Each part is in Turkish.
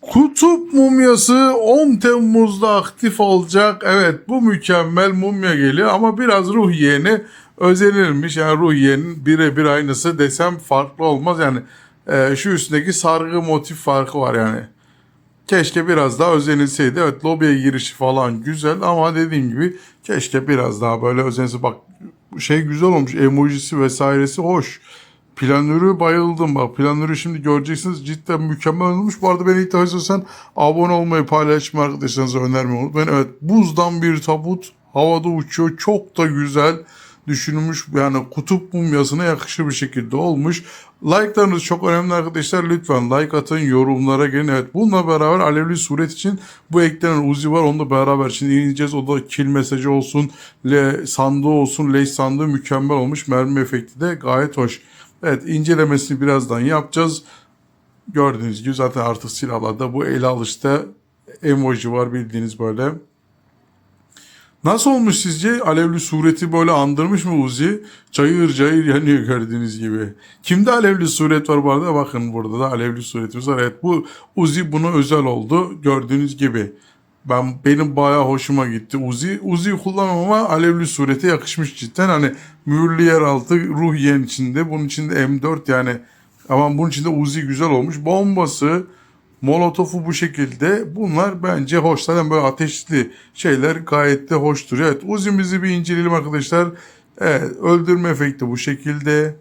Kutup mumyası 10 Temmuz'da aktif olacak. Evet bu mükemmel mumya geliyor ama biraz ruh yeğeni özenilmiş. Yani ruh yeğenin birebir aynısı desem farklı olmaz. Yani e, şu üstündeki sargı motif farkı var yani. Keşke biraz daha özenilseydi. Evet lobiye girişi falan güzel ama dediğim gibi keşke biraz daha böyle özenilse. Bak şey güzel olmuş emojisi vesairesi hoş. Planörü bayıldım bak. Planörü şimdi göreceksiniz cidden mükemmel olmuş. Bu arada beni defa izliyorsan abone olmayı paylaşmayı arkadaşlarınıza önermeyi unutmayın. Evet buzdan bir tabut havada uçuyor. Çok da güzel düşünülmüş yani kutup mumyasına yakışır bir şekilde olmuş. Like'larınız çok önemli arkadaşlar. Lütfen like atın, yorumlara gelin. Evet bununla beraber alevli suret için bu eklenen Uzi var. Onunla beraber şimdi ineceğiz. O da kill mesajı olsun, le sandığı olsun, leş sandığı mükemmel olmuş. Mermi efekti de gayet hoş. Evet incelemesini birazdan yapacağız. Gördüğünüz gibi zaten artık silahlarda bu ele alışta emoji var bildiğiniz böyle. Nasıl olmuş sizce? Alevli sureti böyle andırmış mı Uzi? Cayır cayır yanıyor gördüğünüz gibi. Kimde alevli suret var bu arada? Bakın burada da alevli suretimiz var. Evet bu Uzi buna özel oldu gördüğünüz gibi. Ben benim bayağı hoşuma gitti Uzi. Uzi kullanmam ama alevli surete yakışmış cidden. Hani mühürlü yeraltı ruh yen içinde. Bunun içinde M4 yani. Ama bunun içinde Uzi güzel olmuş. Bombası, Molotofu bu şekilde. Bunlar bence hoş. Zaten böyle ateşli şeyler gayet de hoş duruyor. Evet Uzi'mizi bir inceleyelim arkadaşlar. Evet öldürme efekti bu şekilde.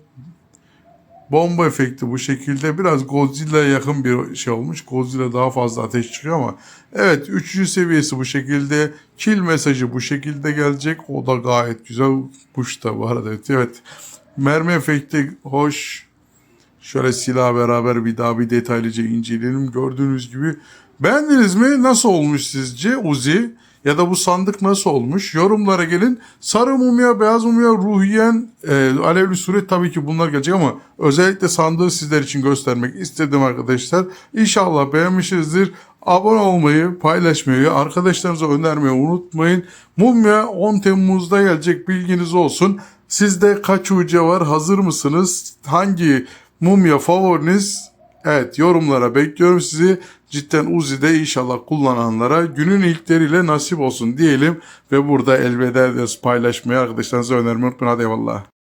Bomba efekti bu şekilde. Biraz Godzilla'ya yakın bir şey olmuş. Godzilla daha fazla ateş çıkıyor ama. Evet üçüncü seviyesi bu şekilde. Kill mesajı bu şekilde gelecek. O da gayet güzel. Push da bu arada. Evet, evet. Mermi efekti hoş. Şöyle silah beraber bir daha bir detaylıca inceleyelim. Gördüğünüz gibi. Beğendiniz mi? Nasıl olmuş sizce Uzi? Ya da bu sandık nasıl olmuş? Yorumlara gelin. Sarı mumya, beyaz mumya, ruhiyen, e, alevli suret tabii ki bunlar gelecek ama özellikle sandığı sizler için göstermek istedim arkadaşlar. İnşallah beğenmişsinizdir. Abone olmayı, paylaşmayı, arkadaşlarınıza önermeyi unutmayın. Mumya 10 Temmuz'da gelecek bilginiz olsun. Sizde kaç uca var? Hazır mısınız? Hangi mumya favoriniz? Evet yorumlara bekliyorum sizi. Cidden Uzi'de inşallah kullananlara günün ilkleriyle nasip olsun diyelim. Ve burada elveda ediyoruz paylaşmayı arkadaşlarınıza önermeyi unutmayın. Hadi eyvallah.